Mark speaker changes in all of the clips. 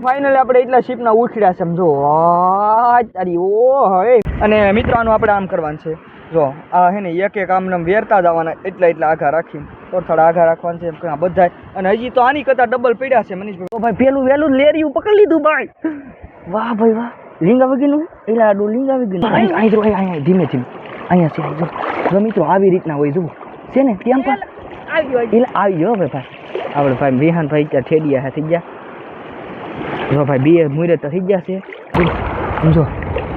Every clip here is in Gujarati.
Speaker 1: ફાઇનલી આપણે એટલા શીપના ઉછળ્યા સમજો તારી ઓ હવે અને મિત્રો આપણે આમ કરવાનું છે. જો આ હે ને એક એક આમને વેરતા જવાના એટલા એટલા આઘા રાખીને. થોડા આઘા રાખવાનું છે એમ કે બધા અને હજી તો આની કરતા ડબલ પડ્યા છે મનીષભાઈ. તો ભાઈ પેલું વેલું લેરિયું પકડી લીધું ભાઈ. વાહ ભાઈ વાહ. લીંગા વગીનું એટલે આડું લીંગા વગીનું અહીં અહીં જો અહીં અહીં ધીમે ધીમે. અહીંયા છે અહીં જો. મિત્રો આવી રીતના હોય જુઓ. છે ને કેમ પણ? એટલે આવી ગયો ભાઈ ભાઈ આપણે ભાઈ. વિહાન ભાઈ ત્યાં ઠેડિયા થઈ ગયા. જો ભાઈ બે મુરે તો થઈ છે. સમજો.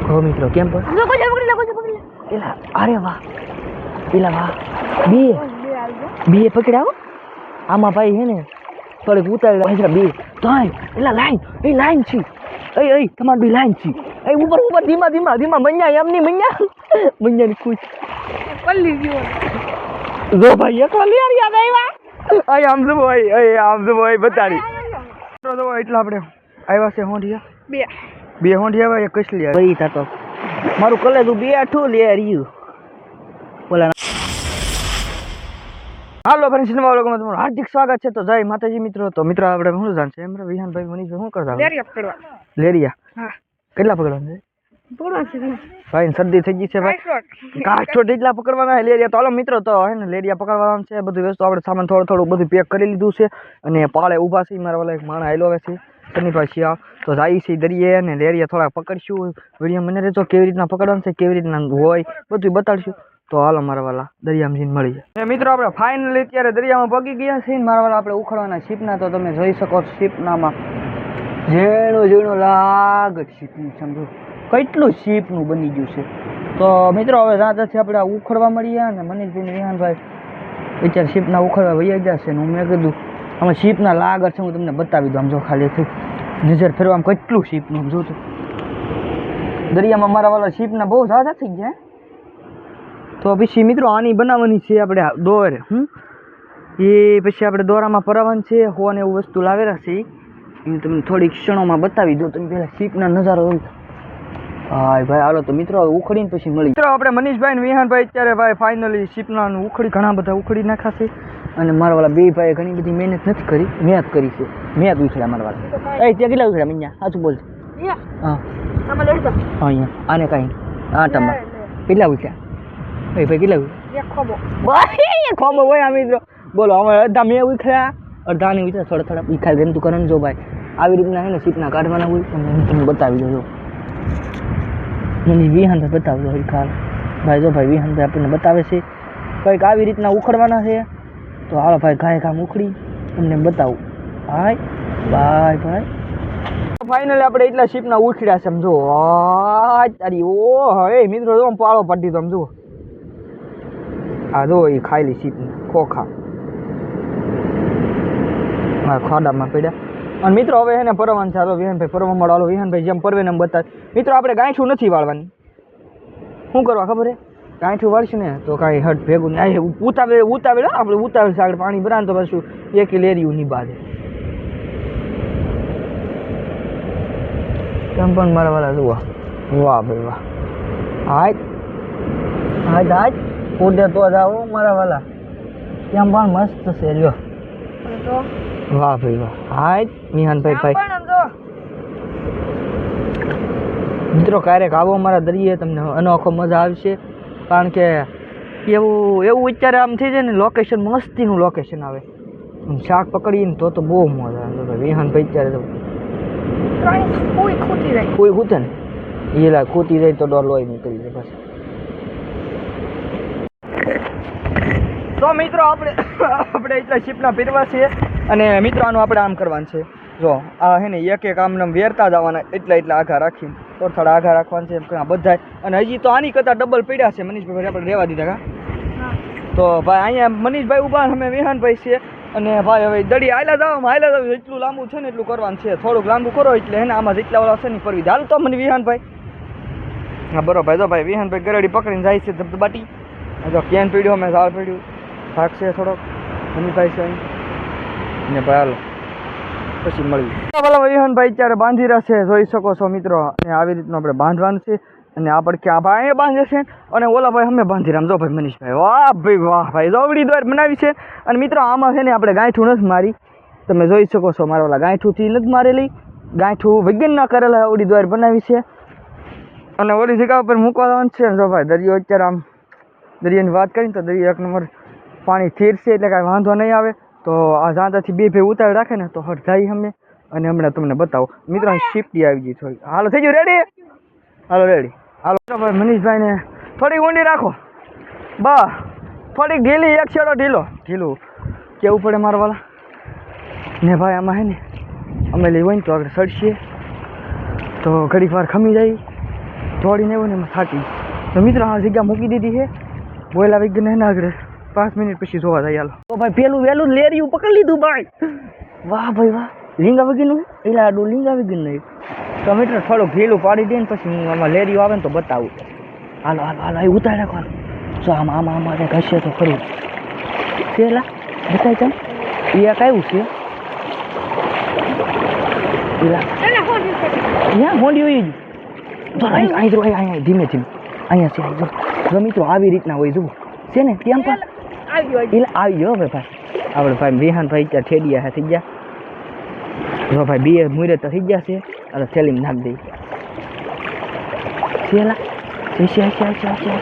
Speaker 1: કહો મિત્રો કેમ પણ? એલા અરે વાહ. એલા વાહ. બે. બે પકડ્યા હો. આમાં ભાઈ હે ને થોડીક ઉતારી બે. ત્રણ. એલા લાઈન. એ લાઈન છે. એ એ તમારી બી લાઈન છે. એ ઉપર ઉપર ધીમા ધીમા ધીમા મન્યા એમની મન્યા. મન્યાની ખુશ. જો ભાઈ એકલા લે યાદ આવ્યા આમ જો ભાઈ આમ જો ભાઈ બતાડી. જો એટલા આપણે આવ્યા છે હોંઢિયા?
Speaker 2: બે.
Speaker 1: બે હોંઢિયા આવ્યા એક કસલી આવી ભાઈ તાતો. મારું કલેજું બે આઠું લે રહ્યું બોલા હાલો ફ્રેન્ડ સિનેમા વ્લોગમાં તમારું હાર્દિક સ્વાગત છે. તો જય માતાજી મિત્રો. તો મિત્રો આપણે શું જાણ છે? એમ વિહાનભાઈ મનીષ શું કરતા
Speaker 2: લેરિયા પકડવા
Speaker 1: લેરિયા?
Speaker 2: હા.
Speaker 1: કેટલા પકડવાનું છે?
Speaker 2: થોડા છે
Speaker 1: ભાઈ શરદી થઈ ગઈ છે ભાઈ.
Speaker 2: કાઠોટ
Speaker 1: પકડવાના લેરિયા. તો હાલો મિત્રો તો હે ને લેરિયા પકડવાના છે. બધું વસ્તુ આપણે સામાન થોડું થોડું બધું પેક કરી લીધું છે. અને પાળે ઊભા છે મારા વાલા એક માણસ આવેલો આવે છે. શનિભાઈ શિયા તો જાય છે દરિયે અને લેરિયા થોડા પકડશું. વીડિયો મને રહેજો કેવી રીતના પકડવાનું છે, કેવી રીતના હોય બધું બતાડશું. તો હાલો મારા વાલા, દરિયામાં જઈને મળી જાય. મિત્રો, આપણે ફાઇનલી અત્યારે દરિયામાં પગી ગયા છે ને મારા વાલા, આપણે ઉખડવાના શીપના તો તમે જોઈ શકો છો શીપનામાં ઝીણું ઝીણું લાગ શીપનું સમજો. કેટલું શીપનું બની ગયું છે. તો મિત્રો, હવે રાતથી આપણે ઉખડવા મળીએ અને મનીષભાઈ વિહાનભાઈ. અત્યારે શીપના ઉખડવા વૈયા ગયા ને હું મેં કીધું આમાં શીપના લાગર છે, હું તમને બતાવી દઉં. આમ જો ખાલી નજર ફેરવામાં કેટલું શીપનું આમ જોતું દરિયામાં મારા વાળા શીપના બહુ ઝાઝા થઈ ગયા તો પછી મિત્રો આની બનાવવાની છે આપણે દોર, હમ? એ પછી આપણે દોરામાં પરાવન છે હો અને એવું વસ્તુ લાવેલા છે. એ તમને થોડીક ક્ષણોમાં બતાવી દો તમે પહેલાં શીપના નજારો હાય ભાઈ, હાલો તો મિત્રો ઉખડીને પછી મળી. મિત્રો, આપણે મનીષભાઈ ને વિહાનભાઈ અત્યારે ભાઈ ફાઇનલી શિપના ઉખડી, ઘણા બધા ઉખડી નાખાશે અને મારા વાળા બે ભાઈ ઘણી બધી મહેનત નથી કરી મહેનત કરી છે. મહેનત ઉછળ્યા મારા વાળા. એ ત્યાં કેટલા ઉછળ્યા અહીંયા સાચું બોલ. હા. અહીંયા. આને કાંઈ હા ટમા કેટલા ઉછળ્યા? ભાઈ ભાઈ કેટલા
Speaker 2: ખોબો.
Speaker 1: હોય આ મિત્રો. બોલો અમે અડધા મેં ઉછળ્યા અડધા ની ઉછળ્યા થોડા થોડા. વિખાય ગમતું કરે જો ભાઈ. આવી રીતના છે ને સીટના કાઢવાના હોય તો હું તમને બતાવી દઉં છું મને વિહાન બતાવજો ભાઈ ખાલ ભાઈ જો ભાઈ વિહાન ભાઈ આપણને બતાવે છે. કંઈક આવી રીતના ઉખડવાના છે. તો હાલો ભાઈ ગાય કામ ઉખડી, તમને બતાવું. હાય બાય ભાઈ. ફાઇનલી આપણે એટલા શીપના ઉખડ્યા છે સમજો તારી ઓ હવે મિત્રો જો પાળો પાડી તો સમજો આ જો એ ખાયેલી શીપની ખોખા. હા ખાડામાં પડ્યા. અને મિત્રો, હવે એને પરવાનું છે, હાલો, વિહાનભાઈ પરવા મળો. હાલો, વિહાનભાઈ જેમ પરવે એમ બતાવે. મિત્રો, આપણે ગાંઠું નથી વાળવાની. શું કરવા ખબર હે? ગાંઠું વર્ષ ને તો કાંઈ હટ ભેગું નહીં. આ ઉતાવે ઉતાવેલ આપણે ઉતાવળ આગળ પાણી ભરાને તો પાછું એક લેરિયું નહીં બાંધે કેમ પણ મારા વાળા જુઓ. વાહ ભાઈ વાહ. હાજ હાજ હાજ ઉડે તો જાઓ મારા વાલા. કેમ પણ મસ્ત છે લ્યો. વાહ ભાઈ વાહ. હાજ નિહાનભાઈ ભાઈ.
Speaker 2: જો.
Speaker 1: મિત્રો ક્યારેક આવો અમારા દરિયે તમને અનોખો મજા આવશે. કારણ કે એવું એવું અત્યારે આમ થઈ જાય ને લોકેશન મસ્તીનું લોકેશન આવે. શાક પકડીને તો તો બહુ મજા આવે. ભાઈ વિહાનભાઈ અત્યારે તો
Speaker 2: કોઈ ખૂટી જાય.
Speaker 1: કોઈ ખૂતે ને? એ લા ખૂતી જાય તો ડોર લોહી નીકળી જાય બસ તો મિત્રો આપણે આપણે એટલા શીપના પહેરવા છીએ. અને મિત્રો આનું આપણે આમ કરવાનું છે. જો આ હે ને એક એક આમને વેરતા જવાના એટલા એટલા આઘા રાખીને. થોડા થોડા આઘા રાખવાના છે એમ કે આ બધાય. અને હજી તો આની કરતાં ડબલ પડ્યા છે મનીષભાઈ આપણે રહેવા દીધા કા? તો ભાઈ અહીંયા મનીષભાઈ ઊભા અમે વિહાનભાઈ છીએ. અને ભાઈ હવે દડી આયલા જાવ આયલા જાવ એટલું લાંબુ છે ને એટલું કરવાનું છે. થોડુંક લાંબુ કરો એટલે હે ને આમાં જેટલા વાળા છે ને પરવી હાલ તો મને વિહાનભાઈ. હા બરોબર. તો ભાઈ વિહાનભાઈ ગરડી પકડીને જાય છે ધબધબાટી આ જો કેન પીડ્યો મેં ઝાડ પીડ્યું. ભાગ છે થોડોક. મનીષભાઈ છે. ને ભાઈ હાલો. પછી મળીએ. ભલા વિહાનભાઈ અત્યારે બાંધી રહ્યા છે, જોઈ શકો છો મિત્રો. અને આવી રીતનું આપણે બાંધવાનું છે. અને આ પડખે આ ભાઈ બાંધે છે. અને ઓલા ભાઈ અમે બાંધી રામ જો ભાઈ મનીષભાઈ, વાહ ભાઈ વાહ ભાઈ, જોવડી દ્વાર બનાવી છે. અને મિત્રો આમાં છે ને આપણે ગાંઠું નથી મારી. તમે જોઈ શકો છો મારા ઓલા ગાંઠુંથી નથી મારેલી. ગાંઠું વિજ્ઞાનના કરેલા ઓડી દ્વાર બનાવી છે. અને ઓલી જગ્યા ઉપર મૂકવા જવાનું છે. જો ભાઈ, દરિયો અત્યારે આમ, દરિયાની વાત કરીને તો દરિયો એક નંબર પાણી સ્થિર છે, એટલે કાંઈ વાંધો નહીં આવે. તો આ ઝાંઝાથી બે ભાઈ ઉતાર રાખે ને તો હટ જાય અમે અને હમણાં તમને બતાવો. મિત્રો શિફ્ટી આવી ગઈ થોડી હાલો, થઈ ગયું રેડી હાલો રેડી હાલો, બરાબર ભાઈ મનીષભાઈને થોડી ઊંડી રાખો. બા થોડી ઢીલી, એક છેડો ઢીલો. ઢીલું કેવું પડે મારવાલા ને ભાઈ, આમાં હે ને, અમે લઈ હોય ને તો આગળ સડશીએ તો ઘડીક વાર ખમી જાય. દોડીને એવું ને એમાં થાકી. તો મિત્રો, આ જગ્યા મૂકી દીધી છે. બોયલા વિજ્ઞાન આગળ. પાંચ મિનિટ પછી જોવા જાય હાલો. તો ભાઈ પેલું વહેલું લેરિયું પકડી લીધું ભાઈ વાહ ભાઈ વાહ. લીંગા વગીનું એટલે આડું લીંગા વગીનું નહીં તો મિત્રો થોડુંક ઢીલું પાડી દે ને પછી હું આમાં લેરિયું આવે ને તો બતાવું. હાલો હાલો હાલો એ ઉતાર રાખો હાલો. જો આમ આમ આમાં ઘસે તો ખરું. પેલા બતાય તમે એ આ કયું છે. ત્યાં હોંડી હોય જ? અહીં અહીં અહીં અહીં ધીમે ધીમે. અહીંયા છે જો. જો મિત્રો આવી રીતના હોય જુઓ. છે ને કેમ પણ? એટલે આવી ગયો હવે ભાઈ. આપણે ભાઈ વિહાન ભાઈ ત્યાં ઠેડિયા હા, થઈ ગયા. જો ભાઈ બે મુરે તો થઈ ગયા છે, અને થેલીમ નાખ દઈ છેલા છે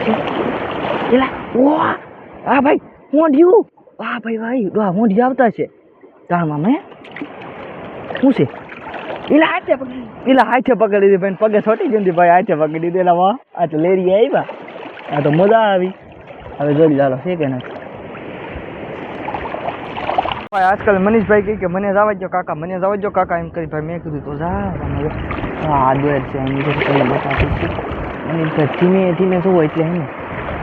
Speaker 1: છે એલા ઓ આ ભાઈ મોઢિયું આ ભાઈ ભાઈ વાહ મોઢી આવતા છે. તારમાં મેં, શું છે? એલા
Speaker 2: હાથે પકડી
Speaker 1: એલા હાથે પકડી દીધી ભાઈ પગે છોટી ગઈ ભાઈ, હાથે પકડી દીધી. એલા વાહ, આ તો લેરી આવ્યા. આ તો મજા આવી. હવે જોઈ ચાલો છે કે નથી? ભાઈ આજકાલ મનીષભાઈ કહે કે મને જવા દો કાકા મને જવા દો કાકા. એમ કરી ભાઈ મેં કીધું તો જા હા આદવેર છે એમ તમને બતાવું છું. અને ધીમે ધીમે શું હોય એટલે એને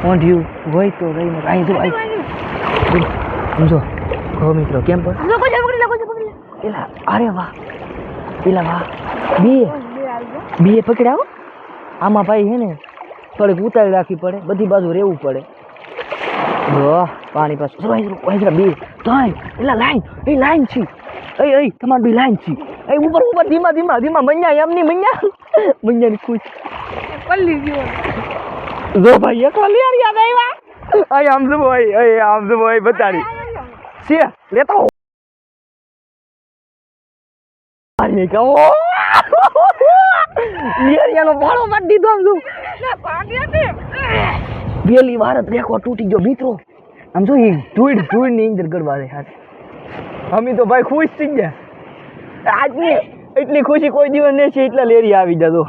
Speaker 1: ઊંઢ્યું હોય તો રહીને અહીં જો અહીં સમજો કહો મિત્રો કેમ પણ પેલા અરે વાહ. એલા વાહ. બે.
Speaker 2: બે
Speaker 1: પકડાવો આમાં ભાઈ હે ને થોડીક ઉતારી રાખવી પડે બધી બાજુ રહેવું પડે. જો પાણી પાછું અહીં જરા બે ત્રણ એલા લાઈન એ લાઈન છે એ એ તમારી બી લાઈન છે એ ઉપર ઉપર ધીમા ધીમા ધીમા મન્યા એમની મન્યા મન્યાની ખુશ
Speaker 2: પલ્લી ગયો
Speaker 1: જો ભાઈ એક વાર યાર યાદ આવ્યા અય આમ જો ભાઈ અય આમ જો ભાઈ બતાડી છે લેતા હો આને કહો લિયરિયાનો ભાડો પાડી દીધો આમ જો
Speaker 2: ભાગ્યા તે
Speaker 1: પેલી વાર જ રેકો તૂટી ગયો મિત્રો આમ જો ધૂળ ધૂળની અંદર કરવા દે હાથ અમે તો ભાઈ ખુશ થઈ ગયા આજની એટલી ખુશી કોઈ દિવસ નહીં છે એટલા લેરી આવી જતો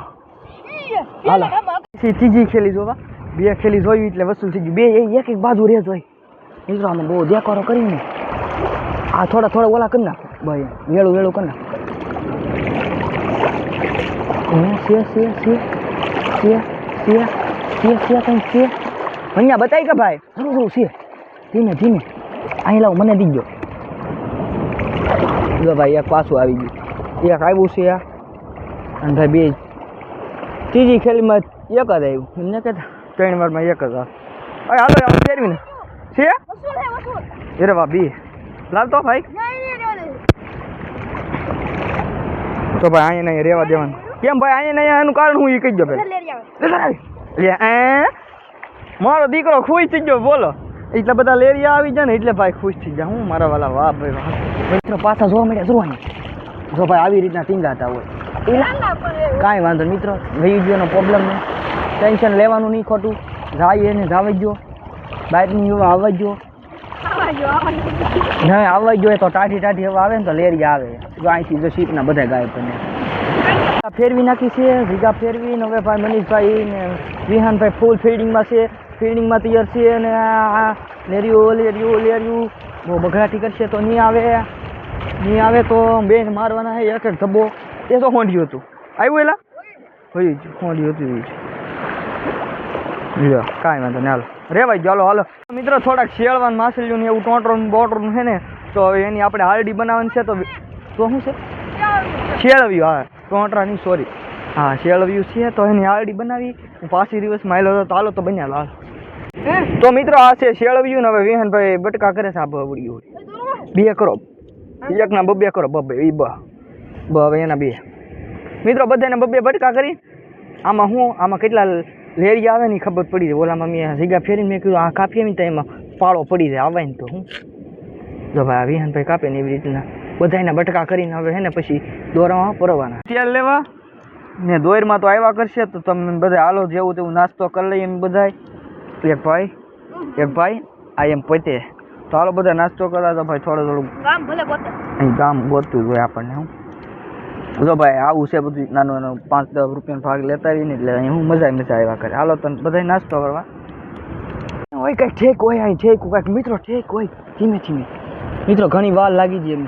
Speaker 1: હાલા પછી ત્રીજી ખેલી જોવા બે ખેલી જોયું એટલે વસૂલ થઈ ગયું બે એક એક બાજુ રહે જોઈ મિત્રો આમાં બહુ દેખારો કરીને આ થોડા થોડા ઓલા કરી નાખો ભાઈ વેળું વેળું કરી નાખો સિયા સિયા સિયા સિયા સિયા સિયા સિયા કંઈક છે અહીંયા બતાવી કે ભાઈ? શું જરૂર છે? ધીમે ધીમે. અહીં લાવ મને દીજો. જો ભાઈ એક પાછું આવી ગયું. એક આવ્યું છે અને ભાઈ બે. ત્રીજી ખેલીમાં એક જ આવ્યું. એમને કે ત્રણ વારમાં એક જ અરે હાલો હાલો ફેરવીને છે? અરે વાહ બી. લાવતો ભાઈ. તો ભાઈ અહીંયા નહીં રહેવા દેવાનું. કેમ ભાઈ અહીંયા નહીં એનું કારણ હું એ કહી દો ભાઈ લે મારો દીકરો ખુશ થઈ ગયો, બોલો. એટલા બધા લેરિયા આવી જાય ને એટલે ભાઈ ખુશ થઈ જાય. હું મારા વાલા વાહ ભાઈ વાહ. મિત્રો પાછા જોવા મળ્યા જોવાની જો ભાઈ આવી રીતના ટીંગાતા હોય. કાંઈ વાંધો મિત્રો વહી ગયોનો પ્રોબ્લેમ નહીં. ટેન્શન લેવાનું નહીં ખોટું. જાય એને જાવી ગયો બાઇકની યુવા આવવા ગયો નહીં આવવા ગયો તો ટાઢી ટાઢી હવે આવે ને તો લેરિયા આવે. જો અહીંથી જો સીટના બધા ગાયબ બને. ફેરવી નાખી છે ભીગા ફેરવી ને હવે ભાઈ મનીષભાઈ ને વિહાનભાઈ ફૂલ ફિલ્ડિંગમાં છે. ફીડિંગમાં તૈયાર છે અને આ લેરિયું લેરિયું લેરિયું બહુ બઘડાટી કરશે તો નહીં આવે. નહીં આવે તો બેન મારવાના હે, એક ધબ્બો. એ તો હોંડ્યું હતું. આવ્યું એલા? હોય જ, હોંડ્યું હતું એ જ. કાંઈ વાંધો નહીં, હાલો. રેવાય ગયો હાલો હાલો. મિત્રો, થોડાક શેળવાન માછલીઓ ને એવું ટોટરું બોટરું છે ને, તો એની આપણે હારડી બનાવવાની છે, તો તો શું છે? શેળવ્યું, હા. ટોટરાની સોરી હા, શેળવ્યું છે, તો એની હારડી બનાવી. હું પાછી દિવસ માયલો હતો, તો હાલો તો બન્યા, હાલ. તો મિત્રો આ છે શેળવ્યું ને હવે વિહનભાઈ બટકા કરે છે આ બવડી બે કરો. એકના બબે કરો, બબે એ બ. બ હવે એના બે. મિત્રો બધાને બબે બટકા કરી. આમાં હું, આમાં કેટલા લેરી આવે ને ખબર પડી જાય. ઓલામાં મેં જગ્યા ફેરીને મેં કીધું, આ કાપીએ ને એમાં પાળો પડી જાય, આવે ને તો હું. જો ભાઈ આ વિહાનભાઈ કાપે ને એવી રીતના બધાને બટકા કરીને હવે હે ને પછી દોરામાં પરવાના. તેલ લેવા? ને દોરમાં તો આવ્યા કરશે, તો તમે બધા હાલો જેવું તેવું નાસ્તો કરી લઈએ એમ બધાય. એક ભાઈ એક ભાઈ આ એમ પોતે. તો હાલો બધા નાસ્તો કરવા તો ભાઈ થોડું થોડું
Speaker 2: ગામ ભલે ગોતે.
Speaker 1: અહીં ગામ ગોતું હોય આપણને હું. જો ભાઈ આવું છે બધું નાનું નાનું પાંચ દસ રૂપિયાનો ભાગ લેતા રહીને એટલે અહીં હું મજા મજા આવ્યા કરે. હાલો તો બધા નાસ્તો કરવા. હોય કંઈક ઠેક હોય અહીં ઠેક કાંઈક મિત્રો ઠેક હોય. ધીમે ધીમે. મિત્રો ઘણી વાર લાગી જાય એમ.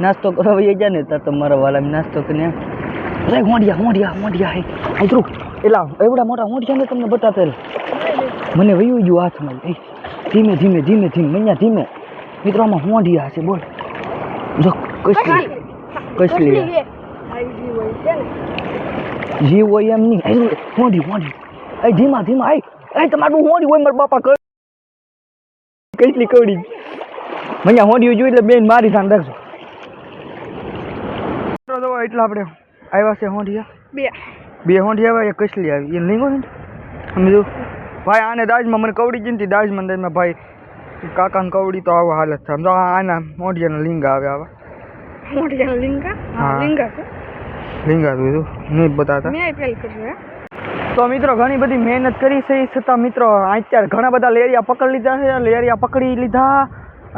Speaker 1: નાસ્તો કરવા વહી જાય ને ત્યાં તો મારા વાલા નાસ્તો કરીને. અરે હોંડિયા હોંડિયા હોંડિયા હે. મિત્રો એટલા એવડા મોટા હોંડિયા ને તમને બતાતા મને વયું ગયું હાથમાં એ ધીમે ધીમે ધીમે ધીમે અહીંયા ધીમે. મિત્રો આમાં હોંડિયા છે બોલ. જો કસલી. કસલી જીવ હોય એમ નહીં. હોંઢી હોંડી હોંડી એ ધીમા ધીમા. આઈ એ તમારું હોંડી હોય મારા બાપા કર. કઈટલી કવડી. મને હોંડી જોઈ એટલે બેન મારી સામે રાખજો. એટલે એટલા આપણે આવ્યા છે હોંડિયા
Speaker 2: બે.
Speaker 1: બે હોંડી આવ્યા એ કસલી આવી. એ લીંગો ને? સમજો ભાઈ આને દાજમાં મને કવડી જીનતી દાજમાં દાજમાં ભાઈ કાકાને કવડી તો આવા હાલત થાય. સમજો આના મોઢિયાના લીંગા આવે આવા.
Speaker 2: જાણ લિંગા?
Speaker 1: હા.
Speaker 2: લિંગા છે.
Speaker 1: લીંગા જોયું નહીં બતાતા.
Speaker 2: મેં આઈપીએલ કર્યું
Speaker 1: તો મિત્રો ઘણી બધી મહેનત કરી છે છતાં મિત્રો અત્યારે ઘણા બધા લેરિયા પકડી લીધા છે. લેરિયા પકડી લીધા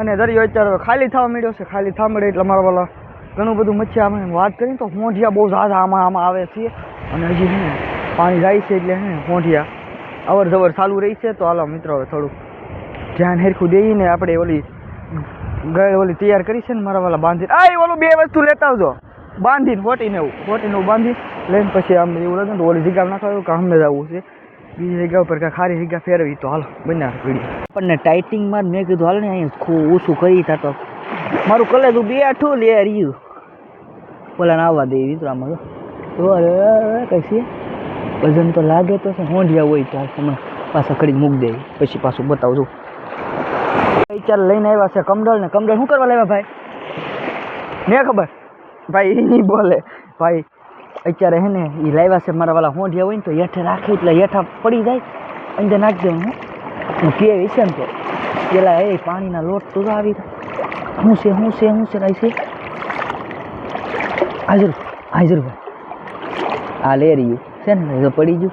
Speaker 1: અને દરિયો અત્યારે ખાલી થવા મળ્યો છે. ખાલી થવા મળે એટલે મારા વાલા ઘણું બધું મચ્છી અમે વાત કરી તો હોંઠિયા બહુ ઝાઝા આમાં આમાં આવે છે. અને હજી હે પાણી જાય છે એટલે હે હોંઠિયા અવર જવર ચાલુ રહી છે, તો હાલો મિત્રો થોડુંક ધ્યાન હેરખું દઈને આપણે ઓલી ગળ ઓલી તૈયાર કરી છે ને મારા વાલા બાંધી આ ઓલું બે વસ્તુ લેતા આવજો. બાંધીને ફોટીને એવું ફોટીને એવું બાંધી, લઈને પછી આમ એવું લાગે ને ઓલી જગ્યા નાખો કે જ જવું છે. બીજી જગ્યા ઉપર કાંઈ ખારી જગ્યા ફેરવી તો હાલો, બન્યા વીડિયો આપણને ટાઈટિંગમાં મેં કીધું, હાલ ને અહીંયા ખૂબ ઓછું કરી થતો મારું કલેજું બે આઠું લે રહ્યું. ઓલા આવવા દે મિત્રો આમાં તો. અરે કઈ છે? વજન તો લાગે તો છે, હોંઢિયા હોય તો તમે પાછા કરી મૂક દે, પછી પાછું બતાવજો ચાલ લઈને આવ્યા છે કમડળ ને. કમડળ શું કરવા લાવ્યા ભાઈ? ને ખબર? ભાઈ એ નહીં બોલે. ભાઈ અત્યારે હે ને એ લાવ્યા છે મારા વાલા હોંઢિયા હોય ને તો હેઠે રાખે, એટલે હેઠા પડી જાય, અંદર નાખી દેવું હું. કે છે ને તો, પેલા એ પાણીના લોટ તો આવી શું છે શું છે શું છે કાંઈ છે. હાજર હાજર ભાઈ. આ લઈ રહ્યું છે ને તો પડી ગયું.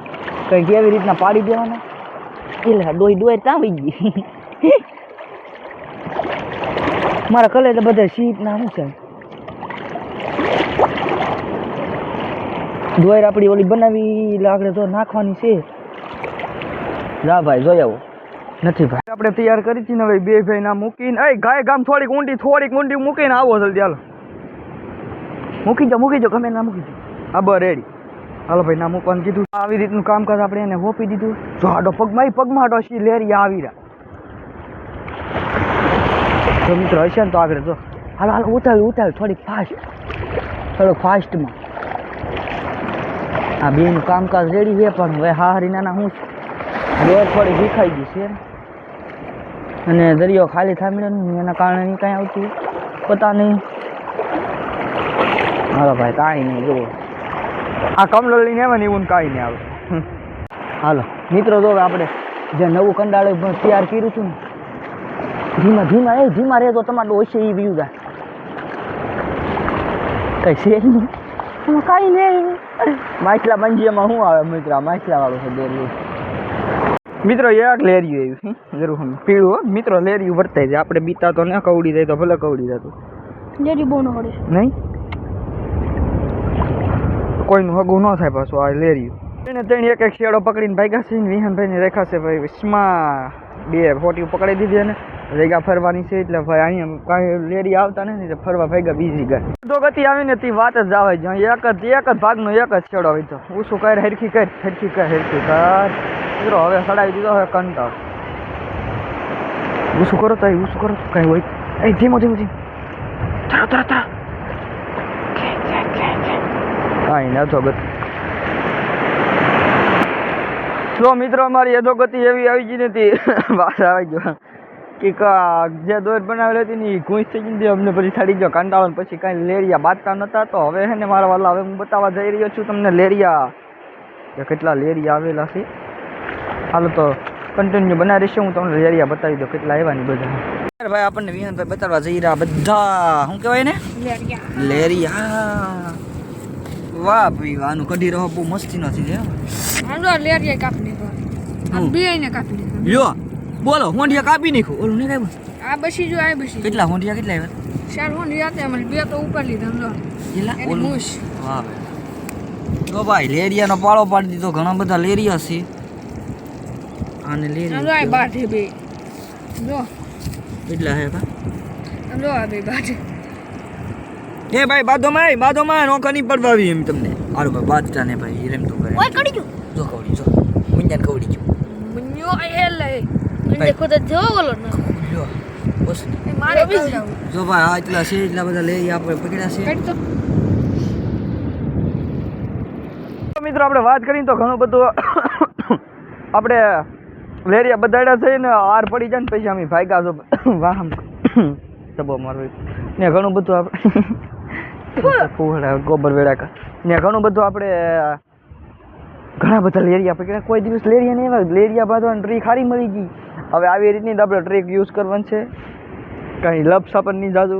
Speaker 1: કંઈ કેવી રીતના પાડી દેવાના. એટલે ડોઈ ડોઈ ત્યાં ગઈ. મારા કલે તો બધા શીત ના શું છે. ડોયર આપણી ઓલી બનાવી આપણે તો નાખવાની છે. જા ભાઈ, જોઈ આવો. નથી ભાઈ. આપણે તૈયાર કરી હતી ને હવે બે ભાઈ ના મૂકીને. એ ગાય ગામ થોડીક ઊંડી થોડીક ઊંડી મૂકીને આવો જલ્દી, હાલો. મૂકી જાઓ મૂકી જાઓ ગમે ના મૂકી જાઓ આ બ રેડી હાલો ભાઈ ના મૂકવાનું કીધું. આવી રીતનું કામકાજ આપણે એને હોપી દીધું. જો આડો પગમાં પગમાં આડો શી લેરી આવી રહ્યા. જો મિત્રો, હશે ને તો આગળ જો. હાલો હાલો ઉતાવી ઉતાવી થોડીક ફાસ્ટ થોડોક ફાસ્ટમાં આ બેનું કામકાજ રેડી છે, પણ હવે હારી નાના હું ડોર થોડી ભીખાઈ ગઈ છે. અને દરિયો ખાલી થાંભળ્યો એના કારણે કાંઈ આવતું. પતા નહીં. હાલો ભાઈ, કાંઈ નહીં, જુઓ. આ કમલો લઈને આવે ને એવું કાંઈ નહીં આવે. હાલો મિત્રો જો આપણે જે નવું કંડાળે તૈયાર કર્યું છું ને ધીમા ધીમા એ ધીમા રહેતો તમારો ઓછે એ વ્યૂ જાય. કઈ છે નહીં કાંઈ નહીં માછલા મંજીયામાં શું આવે મિત્ર? માછલા વાળું છે ડેરી મિત્રો એક લેરિયું આવ્યું જરૂર પીળું મિત્રો લેરિયું વર્તાય છે. આપણે બીતા તો ને કવડી જાય તો ભલે કવડી જતું
Speaker 2: લેરિયું બહુ ન પડે
Speaker 1: નહીં? કોઈનું હગું ન થાય પાછું, આ લેરિયું એને ત્રણ એક એક શેડો પકડીને ભાગ્યા છે વિહાનભાઈને રેખા છે ભાઈ સ્મા બે ફોટી પકડી દીધી અને જગ્યા ફરવાની છે એટલે ભાઈ અહીંયા કાંઈ લેરી આવતા નથી એટલે ફરવા ભાગ્યા બીજી ગયા તો ગતિ આવીને તે વાત જ આવે છે એક જ એક જ ભાગનો એક જ છેડો હોય તો. ઊંચું કર, હેરખી કર હેરખી કર હેરખી કર. મિત્રો હવે સડાવી દીધો, હવે કંટાળ. ઓછું કરો તો ઓછું કરો કાંઈ હોય. એ ધીમો ધીમો ધીમો. તરા તરા તરા. કાંઈ તો ગતિ જો મિત્રો અમારી અધોગતિ એવી આવી ગઈ નથી. વાત આવી ગયો. કે કા જે દોર બનાવેલી હતી ને એ ગુંજ થઈ ગઈ અમને પછી થડી ગયો. કંટાળો ને પછી કાંઈ લેરિયા બાંધતા નહોતા તો હવે હે ને મારા વાલા હવે હું બતાવવા જઈ રહ્યો છું તમને લેરિયા. કેટલા લેરિયા આવેલા છે. હાલો તો કન્ટિન્યુ બનાવી રહેશે હું તમને લેરિયા બતાવી દઉં કેટલા આવ્યા ને બધા. ભાઈ આપણને વિનોદભાઈ બતાવવા જઈ રહ્યા બધા. શું કહેવાય ને
Speaker 2: લેરિયા.
Speaker 1: લેરિયા. વાહ ભાઈ આનું કઢી રહો બહુ મસ્તી નથી છે
Speaker 2: હાલો લેરિયા કાપી દીધો આ
Speaker 1: હું?
Speaker 2: બે ને કાપી દીધો
Speaker 1: લ્યો બોલો હોંડિયા કાપી નાખ્યું ઓલું નહીં કાપ્યું?
Speaker 2: આ બસી જો આ બસી
Speaker 1: કેટલા હોંડિયા કેટલા આવ્યા?
Speaker 2: ચાર હોંડિયા રહ્યા અમે બે તો ઉપર લીધા સમજો. એલા
Speaker 1: ઓલું? વાહ ભાઈ. તો ભાઈ લેરિયાનો પાળો પાડી દીધો. ઘણા બધા લેરિયા છે. આને
Speaker 2: સમજો આ
Speaker 1: લેરિયા
Speaker 2: બાઢે બે. જો.
Speaker 1: કેટલા હે કા
Speaker 2: સમજો આ બે બાઢે.
Speaker 1: એ ભાઈ બાદોમાં બાદોમાં નોખા નહીં પડવાવી એમ તમને. હારું ભાઈ બાદતા ને ભાઈ રેમ તો કરે.
Speaker 2: કડી ગયું?
Speaker 1: જો કવડી જો. મુંજાને કવડી જો
Speaker 2: મુન્યો એ લે.
Speaker 1: ભાઈ.
Speaker 2: દેખો તો જો બોલો ને.
Speaker 1: જો બસ
Speaker 2: મારે બી
Speaker 1: જો ભાઈ આ એટલા છે એટલા બધા લઈ આપણે પકડ્યા છે. મિત્રો આપણે વાત કરીને તો ઘણું બધું આપણે લેરિયા બધાડ્યા છે ને હાર પડી જાય ને પછી અમે ભાગ્યા છો. વાહ સબો મારવી. ને ઘણું બધું આપણે ગોબર વેડાકા ને ઘણું બધું આપણે ઘણા બધા લેરિયા પકડ્યા. કોઈ દિવસ લેરિયા નહીં એવા લેરિયા બાંધવાની ટ્રીક સારી મળી ગઈ. હવે આવી રીતની જ આપણે ટ્રીક યુઝ કરવાની છે. કાંઈ લપ સાપન નહીં જાજુ.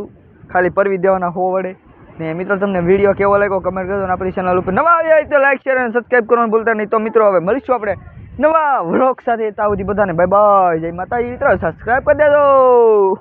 Speaker 1: ખાલી પરવી દેવાના હો વડે ને મિત્રો, તમને વીડિયો કેવો લાગ્યો કમેન્ટ કરજો અને આપણી ચેનલ ઉપર. નવા આવ્યા હોય તો લાઈક શેર અને સબસ્ક્રાઈબ કરવાનું ભૂલતા નહીં. તો મિત્રો, હવે મળીશું આપણે નવા વ્લોગ સાથે. તાવથી બધાને બાય બાય જય માતાજી. મિત્રો સબસ્ક્રાઈબ કરી દેજો.